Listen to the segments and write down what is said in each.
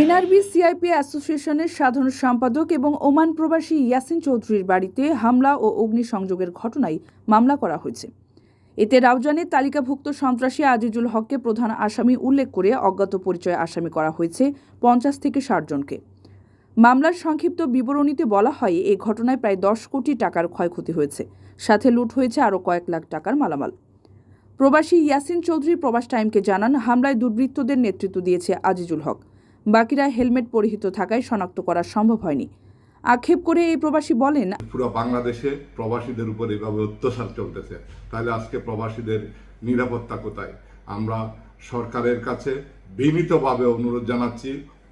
NRB CIP অ্যাসোসিয়েশনের সাধারণ সম্পাদক এবং ওমান প্রবাসী ইয়াসিন চৌধুরীর বাড়িতে হামলা ও অগ্নিসংযোগের ঘটনায় মামলা করা হয়েছে। এতে রাউজানের তালিকাভুক্ত সন্ত্রাসী আজিজুল হককে প্রধান আসামি উল্লেখ করে অজ্ঞাত পরিচয় আসামি করা হয়েছে পঞ্চাশ থেকে ষাট জনকে। মামলার সংক্ষিপ্ত বিবরণীতে বলা হয় এই ঘটনায় প্রায় দশ কোটি টাকার ক্ষয়ক্ষতি হয়েছে। সাথে লুট হয়েছে আরও কয়েক লাখ টাকার মালামাল। প্রবাসী ইয়াসিন চৌধুরী প্রবাস টাইমকে জানান, হামলায় দুর্বৃত্তদের নেতৃত্ব দিয়েছে আজিজুল হক। বাকিরা হেলমেট পরিহিত থাকায় শনাক্ত করা সম্ভব হয়নি। আক্ষেপ করে এই প্রবাসী বলেন, পুরো বাংলাদেশে প্রবাসীদের উপর এভাবে অত্যাচার চলতেছে। তাহলে আজকে প্রবাসীদের নিরাপত্তা কোথায়? আমরা সরকারের কাছে বিনীতভাবে অনুরোধ জানাচ্ছি,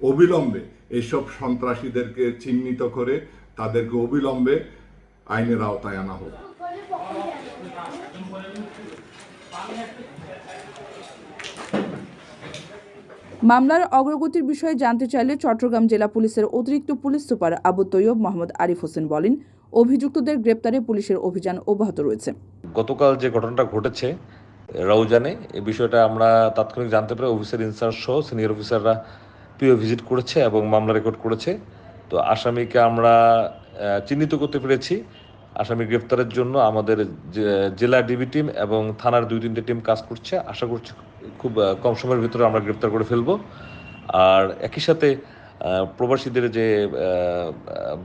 অবিলম্বে এইসব সন্ত্রাসীদেরকে চিহ্নিত করে তাদেরকে অবিলম্বে আইনের আওতায় আনা হোক। মামলার অগ্রগতির বিষয়ে জানতে চাইলে চট্টগ্রাম জেলা পুলিশের অতিরিক্ত পুলিশ সুপার আবু তৈয়ব মোহাম্মদ আরিফ হোসেন বলেন, অভিযুক্তদের গ্রেপ্তারে পুলিশের অভিযান অব্যাহত রয়েছে। গতকাল যে ঘটনাটা ঘটেছে, রাউজানে এই বিষয়টা আমরা তাৎক্ষণিক জানতে পারি অফিসার ইনচার্জ সহ সিনিয়র অফিসাররা পিও ভিজিট করেছে এবং মামলা রেকর্ড করেছে। তো আসামিকে আমরা চিহ্নিত করতে পেরেছি। আসামি গ্রেপ্তারের জন্য আমাদের জেলা ডিবি টিম এবং থানার দুই তিনটে টিম কাজ করছে। আশা করছি খুব কম সময়ের ভিতরে আমরা গ্রেপ্তার করে ফেলব। আর একই সাথে প্রবাসীদের যে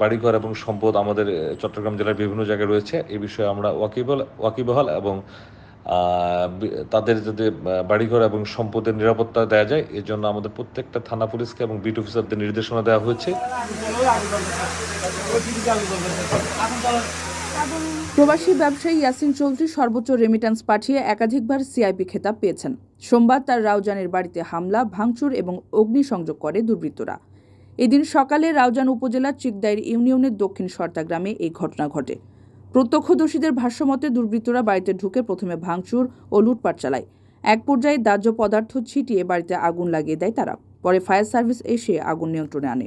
বাড়িঘর এবং সম্পদ আমাদের চট্টগ্রাম জেলার বিভিন্ন জায়গায় রয়েছে এই বিষয়ে আমরা ওয়াকিবল, ওয়াকিবহাল এবং তাদের যাতে বাড়িঘর এবং সম্পদের নিরাপত্তা দেওয়া যায় এর জন্য আমাদের প্রত্যেকটা থানা পুলিশকে এবং বিট অফিসারদের নির্দেশনা দেওয়া হয়েছে। প্রবাসী ব্যবসায়ী ইয়াসিন চৌধুরী সর্বোচ্চ রেমিট্যান্স পাঠিয়ে একাধিকবার সিআইপি খেতাব পেয়েছেন। সোমবার তার রাউজানের বাড়িতে হামলা, ভাঙচুর এবং অগ্নিসংযোগ করে দুর্বৃত্তরা। এদিন সকালে রাউজান উপজেলার চিকদাইর ইউনিয়নের দক্ষিণ সর্তা গ্রামে এই ঘটনা ঘটে। প্রত্যক্ষদর্শীদের ভাষ্যমতে দুর্বৃত্তরা বাড়িতে ঢুকে প্রথমে ভাঙচুর ও লুটপাট চালায়। এক পর্যায়ে দাহ্য পদার্থ ছিটিয়ে বাড়িতে আগুন লাগিয়ে দেয় তারা। পরে ফায়ার সার্ভিস এসে আগুন নিয়ন্ত্রণে আনে।